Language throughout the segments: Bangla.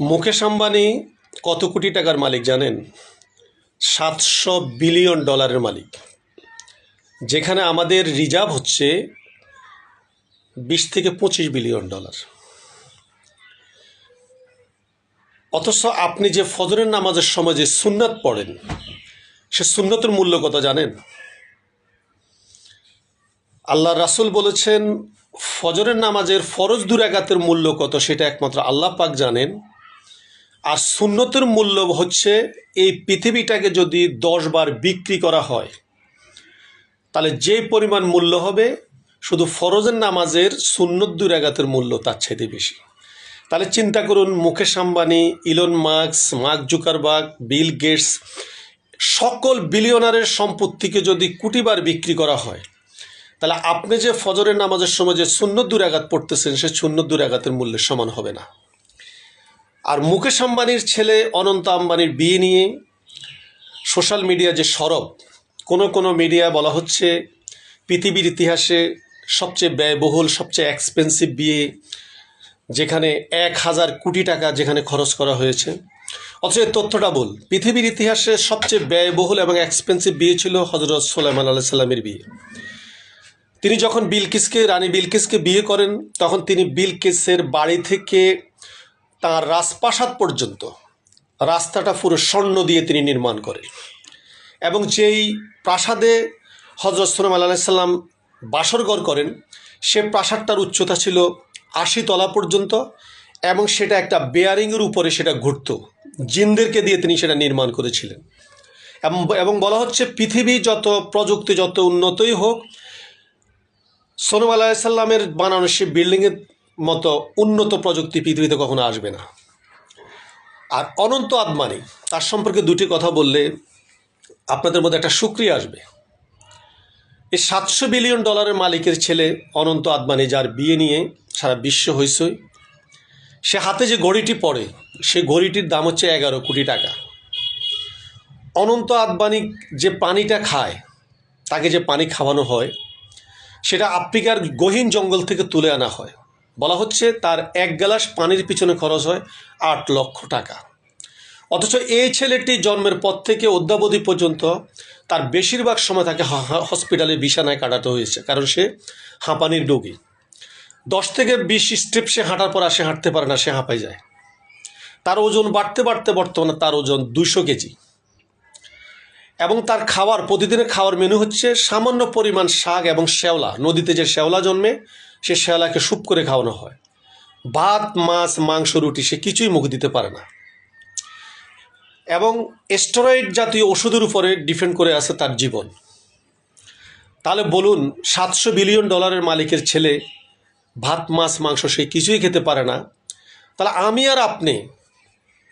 মুকেশ আম্বানি কত কোটি টাকার মালিক জানেন? সাতশো বিলিয়ন ডলারের মালিক। যেখানে আমাদের রিজার্ভ হচ্ছে বিশ থেকে পঁচিশ বিলিয়ন ডলার। অথচ আপনি যে ফজরের নামাজের সময় যে সুন্নাত পড়েন, সে সুন্নতের মূল্য কত জানেন? আল্লাহ রাসুল বলেছেন, ফজরের নামাজের ফরজ দুরাগাতের মূল্য কত সেটা একমাত্র আল্লাহ পাক জানেন। আর সুন্নতের মূল্য হচ্ছে এই পৃথিবীটাকে যদি দশ বার বিক্রি করা হয়, তাহলে যে পরিমাণ মূল্য হবে, শুধু ফরজের নামাজের সুন্নত দুরাগাতের মূল্য তার চাইতে বেশি। তাহলে চিন্তা করুন, Mukesh Ambani, Elon Musk, Mark Zuckerberg Bill Gates, সকল বিলিয়নারের সম্পত্তিকে যদি কুটিবার বিক্রি করা হয়, তাহলে আপনি যে ফজরের নামাজের সময় যে সুন্নত দুরাঘাত পড়তেছেন, সে সুন্নত দুরাঘাতের মূল্যের সমান হবে না। আর মুকেশ আম্বানির ছেলে অনন্ত আম্বানির বিয়ে নিয়ে সোশ্যাল মিডিয়া যে সরব, কোনো কোনো মিডিয়া বলা হচ্ছে পৃথিবীর ইতিহাসে সবচেয়ে ব্যয়বহুল, সবচেয়ে এক্সপেন্সিভ বিয়ে, যেখানে এক হাজার কোটি টাকা যেখানে খরচ করা হয়েছে। অথচ তথ্যটা বল, পৃথিবীর ইতিহাসে সবচেয়ে ব্যয়বহুল এবং এক্সপেন্সিভ বিয়ে ছিল হজরত সোলাইমান আল্লাহ সাল্লামের বিয়ে। তিনি যখন বিলকিসকে, রানী বিলকিসকে বিয়ে করেন, তখন তিনি বিলকিসের বাড়ি থেকে তার রাজপ্রাসাদ পর্যন্ত রাস্তাটা পুরো স্বর্ণ দিয়ে তিনি নির্মাণ করেন। এবং যেই প্রাসাদে হজরত সোলাম আল্লাহ সাল্লাম বাসরঘর করেন, সে প্রাসাদটার উচ্চতা ছিল আশি তলা পর্যন্ত এবং সেটা একটা বেয়ারিংয়ের উপরে সেটা ঘুরত। জিনদেরকে দিয়ে তিনি সেটা নির্মাণ করেছিলেন। এবং এবং বলা হচ্ছে পৃথিবী যত প্রযুক্তি যত উন্নতই হোক সোনম আলাহিসাল্লামের বানানো সে বিল্ডিংয়ের মতো উন্নত প্রযুক্তি পৃথিবীতে কখনো আসবে না। আর অনন্ত আদমানি তার সম্পর্কে দুটি কথা বললে আপনাদের মধ্যে একটা সুক্রিয়া আসবে। এই সাতশো বিলিয়ন ডলারের মালিকের ছেলে অনন্ত আদমানি যার বিয়ে নিয়ে সারা বিশ্ব হইসই সে হাতে যে ঘড়িটি পড়ে, সে ঘড়িটির দাম হচ্ছে এগারো কোটি টাকা। অনন্ত আদবানি যে পানিটা খায়, তাকে যে পানি খাওয়ানো হয়, সেটা আফ্রিকার গহীন জঙ্গল থেকে তুলে আনা হয়। বলা হচ্ছে তার এক গ্লাস পানির পিছনে খরচ হয় আট লক্ষ টাকা। অথচ এই ছেলেটি জন্মের পর থেকে অদ্যাবধি পর্যন্ত তার বেশিরভাগ সময় তাকে হসপিটালে বিছানায় কাটাতে হয়েছে, কারণ সে হাঁপানির রোগী। দশ থেকে বিশ স্টেপ সে হাঁটার পর আর সে হাঁটতে পারে না, সে হাঁপাই যায়। তার ওজন বাড়তে বাড়তে বর্তমানে তার ওজন দুশো কেজি। এবং তার খাওয়ার, প্রতিদিনের খাওয়ার মেনু হচ্ছে সামান্য পরিমাণ শাক এবং শ্যাওলা নদীতে যে শ্যাওলা জন্মে, সে শ্যাওলাকে স্যুপ করে খাওয়ানো হয়। ভাত, মাছ, মাংস, রুটি, সে কিছুই মুখ দিতে পারে না। এবং স্টেরয়েড জাতীয় ওষুধের উপরে ডিপেন্ড করে আছে তার জীবন। তাহলে বলুন, সাতশো বিলিয়ন ডলারের মালিকের ছেলে ভাত, মাছ, মাংস সে কিছুই খেতে পারে না। তাহলে আমি আর আপনি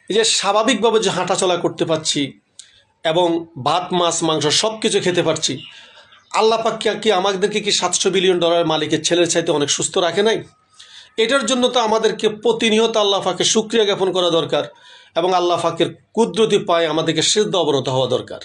এই যে স্বাভাবিকভাবে যে হাঁটাচলা করতে পারছি এবং ভাত, মাছ, মাংস সব কিছু খেতে পারছি। আল্লাহ পাক কি- কি আমাদেরকে কি সাতশো বিলিয়ন ডলার মালিকের ছেলের চাইতে অনেক সুস্থ রাখে নাই? এটার জন্য তো আমাদেরকে প্রতিনিয়ত আল্লাহ ফাঁকে সুক্রিয়া জ্ঞাপন করা দরকার এবং আল্লাহ ফাঁকের কুদরতি পায়ে আমাদেরকে সিদ্ধ অবনত হওয়া দরকার।